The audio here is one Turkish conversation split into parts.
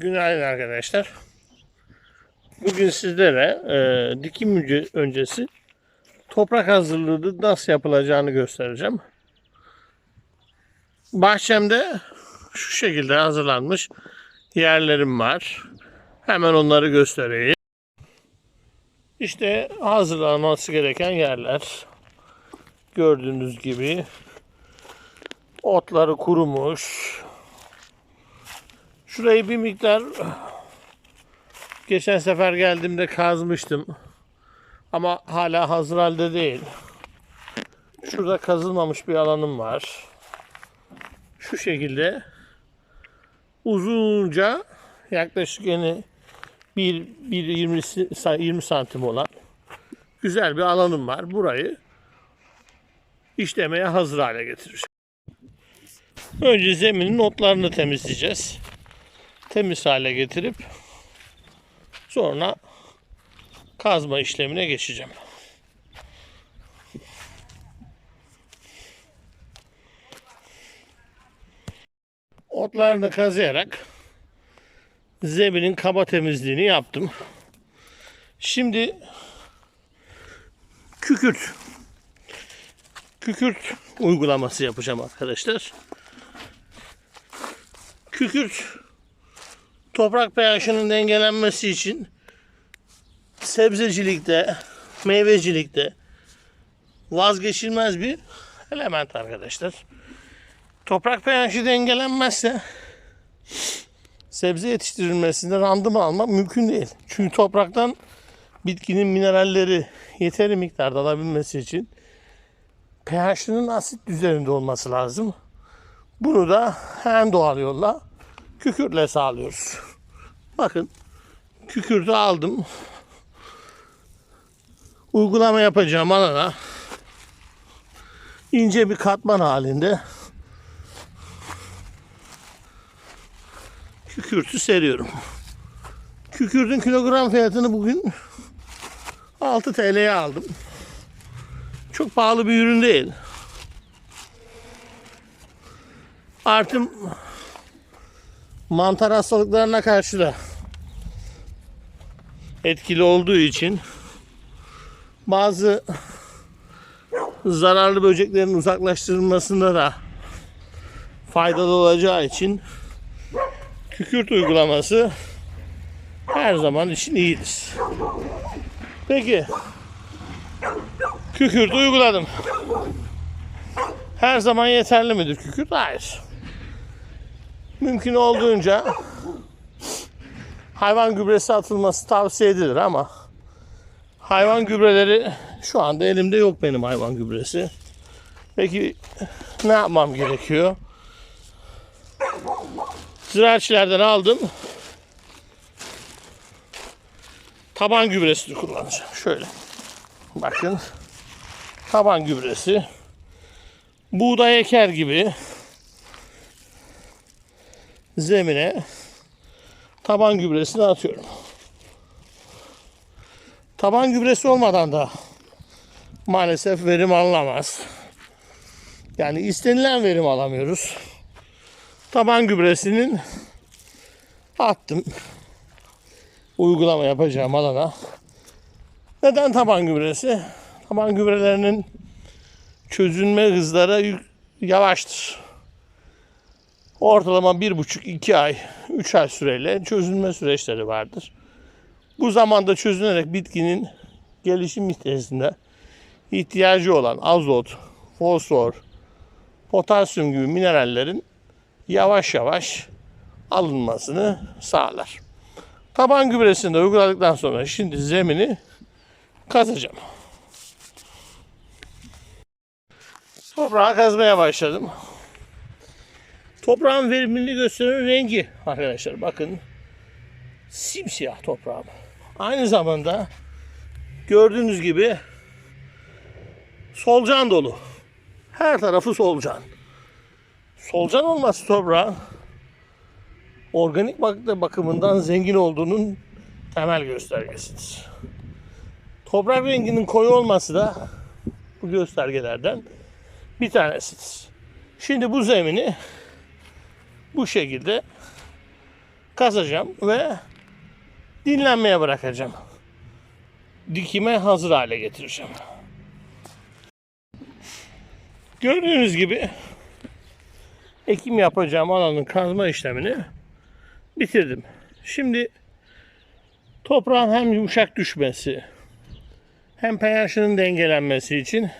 Günaydın arkadaşlar. Bugün sizlere e, dikim önce- öncesi toprak hazırlığı nasıl yapılacağını göstereceğim. Bahçemde şu şekilde hazırlanmış yerlerim var. Hemen onları göstereyim. İşte hazırlanması gereken yerler. Gördüğünüz gibi otları kurumuş. Şurayı bir miktar geçen sefer geldiğimde kazmıştım. Ama hala hazır halde değil. Şurada kazılmamış bir alanım var. Şu şekilde uzunca yaklaşık yani 1 1 20 20 santim olan güzel bir alanım var. Burayı işlemeye hazır hale getireceğim. Önce zeminin otlarını temizleyeceğiz temiz hale getirip sonra kazma işlemine geçeceğim. Otlarını kazıyarak zeminin kaba temizliğini yaptım. Şimdi kükürt kükürt uygulaması yapacağım arkadaşlar. Kükürt toprak pH'ının dengelenmesi için sebzecilikte, meyvecilikte vazgeçilmez bir element arkadaşlar. Toprak pH'i dengelenmezse sebze yetiştirilmesinde randıman almak mümkün değil. Çünkü topraktan bitkinin mineralleri yeteri miktarda alabilmesi için pH'inin asit düzeyinde olması lazım. Bunu da en doğal yolla kükürtle sağlıyoruz. Bakın kükürdü aldım. Uygulama yapacağım alana ince bir katman halinde kükürtü seriyorum. Kükürdün kilogram fiyatını bugün 6 TL'ye aldım. Çok pahalı bir ürün değil. Artım mantar hastalıklarına karşı da etkili olduğu için bazı zararlı böceklerin uzaklaştırılmasında da faydalı olacağı için kükürt uygulaması her zaman için iyidir. Peki kükürt uyguladım. Her zaman yeterli midir kükürt? Hayır mümkün olduğunca hayvan gübresi atılması tavsiye edilir ama hayvan gübreleri şu anda elimde yok benim hayvan gübresi. Peki ne yapmam gerekiyor? Ziraatçilerden aldım. Taban gübresini kullanacağım. Şöyle. Bakın. Taban gübresi. Buğday eker gibi zemine taban gübresini atıyorum. Taban gübresi olmadan da maalesef verim alınamaz. Yani istenilen verim alamıyoruz. Taban gübresinin attım. Uygulama yapacağım alana. Neden taban gübresi? Taban gübrelerinin çözünme hızları yavaştır ortalama bir buçuk iki ay, üç ay süreyle çözülme süreçleri vardır. Bu zamanda çözünerek bitkinin gelişim içerisinde ihtiyacı olan azot, fosfor, potasyum gibi minerallerin yavaş yavaş alınmasını sağlar. Taban gübresini de uyguladıktan sonra şimdi zemini kazacağım. Toprağı kazmaya başladım. Toprağın verimliliğini gösteren rengi arkadaşlar bakın. Simsiyah toprağım. Aynı zamanda gördüğünüz gibi solcan dolu. Her tarafı solcan. Solcan olması toprağın organik bakımından zengin olduğunun temel göstergesidir. Toprak renginin koyu olması da bu göstergelerden bir tanesidir. Şimdi bu zemini bu şekilde kazacağım ve dinlenmeye bırakacağım. Dikime hazır hale getireceğim. Gördüğünüz gibi ekim yapacağım alanın kazma işlemini bitirdim. Şimdi toprağın hem yumuşak düşmesi hem pH'ının dengelenmesi için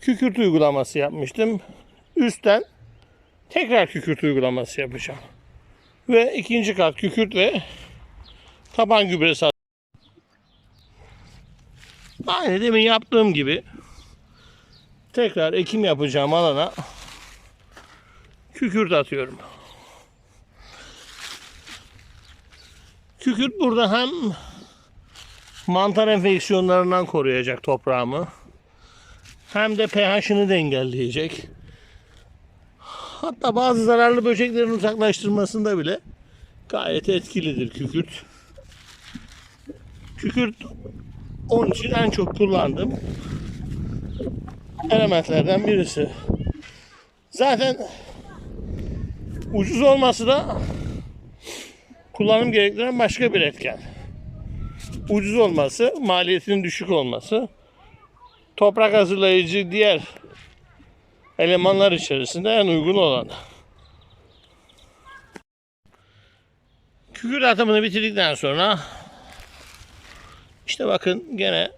kükürt uygulaması yapmıştım. Üstten tekrar kükürt uygulaması yapacağım. Ve ikinci kat kükürt ve taban gübresi at- Aynı demin yaptığım gibi tekrar ekim yapacağım alana kükürt atıyorum. Kükürt burada hem mantar enfeksiyonlarından koruyacak toprağımı hem de pH'ını dengelleyecek. Hatta bazı zararlı böceklerin uzaklaştırmasında bile gayet etkilidir kükürt. Kükürt onun için en çok kullandığım elementlerden birisi. Zaten ucuz olması da kullanım gerektiren başka bir etken. Ucuz olması, maliyetinin düşük olması, toprak hazırlayıcı diğer elemanlar içerisinde en uygun olan. Kükürt atımını bitirdikten sonra işte bakın gene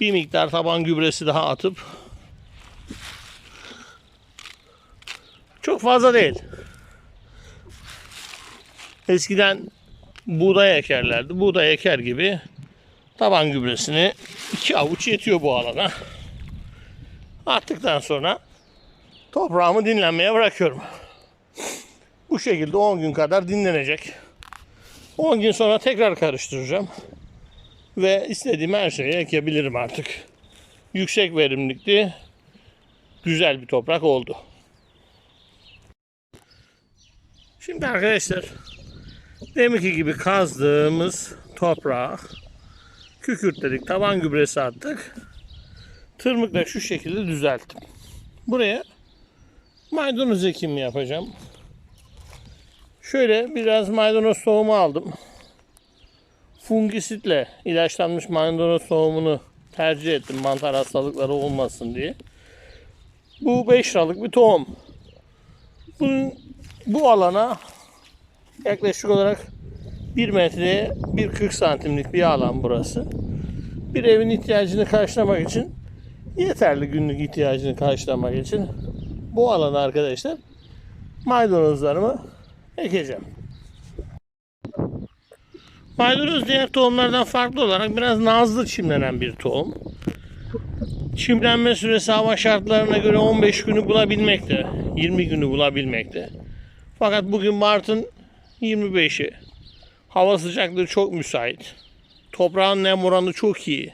bir miktar taban gübresi daha atıp çok fazla değil. Eskiden buğday ekerlerdi. Buğday eker gibi taban gübresini iki avuç yetiyor bu alana. Attıktan sonra toprağımı dinlenmeye bırakıyorum. Bu şekilde 10 gün kadar dinlenecek. 10 gün sonra tekrar karıştıracağım. Ve istediğim her şeyi ekebilirim artık. Yüksek verimlilikli güzel bir toprak oldu. Şimdi arkadaşlar deminki gibi kazdığımız toprağa kükürtledik, taban gübresi attık. Tırmıkla şu şekilde düzelttim. Buraya maydanoz ekimi yapacağım. Şöyle biraz maydanoz tohumu aldım. Fungisitle ilaçlanmış maydanoz tohumunu tercih ettim mantar hastalıkları olmasın diye. Bu 5 liralık bir tohum. Bunun, bu alana yaklaşık olarak 1 metreye 1.40 santimlik bir alan burası. Bir evin ihtiyacını karşılamak için yeterli günlük ihtiyacını karşılamak için bu alana arkadaşlar maydanozlarımı ekeceğim. Maydanoz diğer tohumlardan farklı olarak biraz nazlı çimlenen bir tohum. Çimlenme süresi hava şartlarına göre 15 günü bulabilmekte, 20 günü bulabilmekte. Fakat bugün Mart'ın 25'i. Hava sıcaklığı çok müsait. Toprağın nem oranı çok iyi.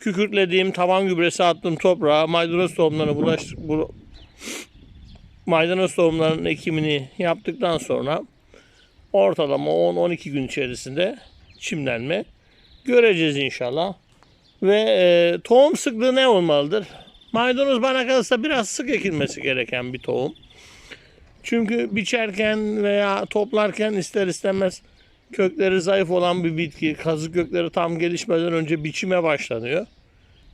Kükürtlediğim taban gübresi attığım toprağa maydanoz tohumlarını bulaştır, bu, maydanoz tohumlarının ekimini yaptıktan sonra ortalama 10-12 gün içerisinde çimlenme göreceğiz inşallah. Ve e, tohum sıklığı ne olmalıdır? Maydanoz bana kalırsa biraz sık ekilmesi gereken bir tohum. Çünkü biçerken veya toplarken ister istemez kökleri zayıf olan bir bitki, kazı kökleri tam gelişmeden önce biçime başlanıyor.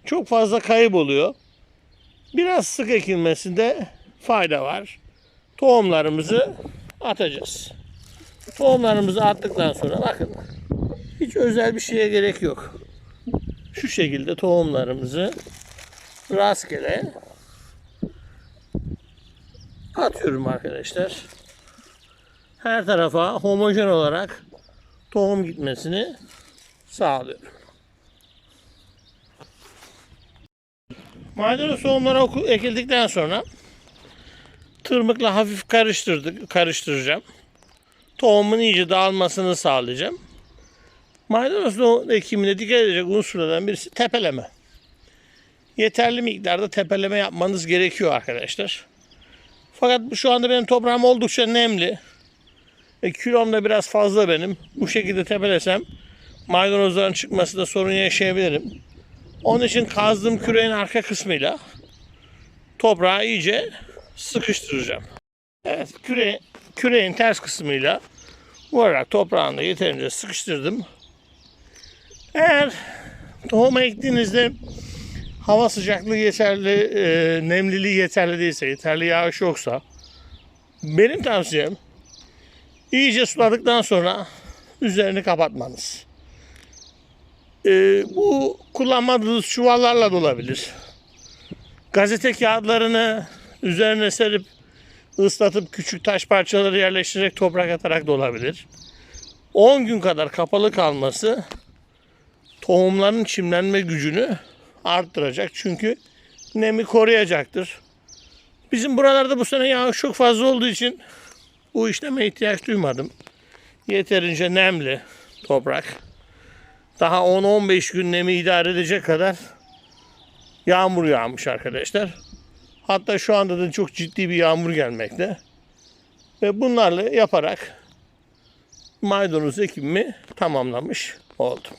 Çok fazla kayıp oluyor. Biraz sık ekilmesinde fayda var. Tohumlarımızı atacağız. Tohumlarımızı attıktan sonra bakın hiç özel bir şeye gerek yok. Şu şekilde tohumlarımızı rastgele atıyorum arkadaşlar. Her tarafa homojen olarak tohum gitmesini sağlıyorum. Maydanoz tohumları ekildikten sonra tırmıkla hafif karıştırdık, karıştıracağım. Tohumun iyice dağılmasını sağlayacağım. Maydanoz ekimine dikkat edecek unsurlardan birisi tepeleme. Yeterli miktarda tepeleme yapmanız gerekiyor arkadaşlar. Fakat şu anda benim toprağım oldukça nemli. E, kilom da biraz fazla benim. Bu şekilde tepelesem maydanozların çıkmasında sorun yaşayabilirim. Onun için kazdığım küreğin arka kısmıyla toprağı iyice sıkıştıracağım. Evet küre, küreğin ters kısmıyla vurarak toprağını da yeterince sıkıştırdım. Eğer tohum ektiğinizde hava sıcaklığı yeterli, e, nemliliği yeterli değilse, yeterli yağış yoksa benim tavsiyem iyice suladıktan sonra üzerini kapatmanız. E, bu kullanmadığınız çuvallarla da olabilir. Gazete kağıtlarını üzerine serip ıslatıp küçük taş parçaları yerleştirerek toprak atarak da olabilir. 10 gün kadar kapalı kalması tohumların çimlenme gücünü arttıracak. Çünkü nemi koruyacaktır. Bizim buralarda bu sene yağış çok fazla olduğu için bu işleme ihtiyaç duymadım. Yeterince nemli toprak. Daha 10-15 gün nemi idare edecek kadar yağmur yağmış arkadaşlar. Hatta şu anda da çok ciddi bir yağmur gelmekte. Ve bunlarla yaparak maydanoz ekimimi tamamlamış oldum.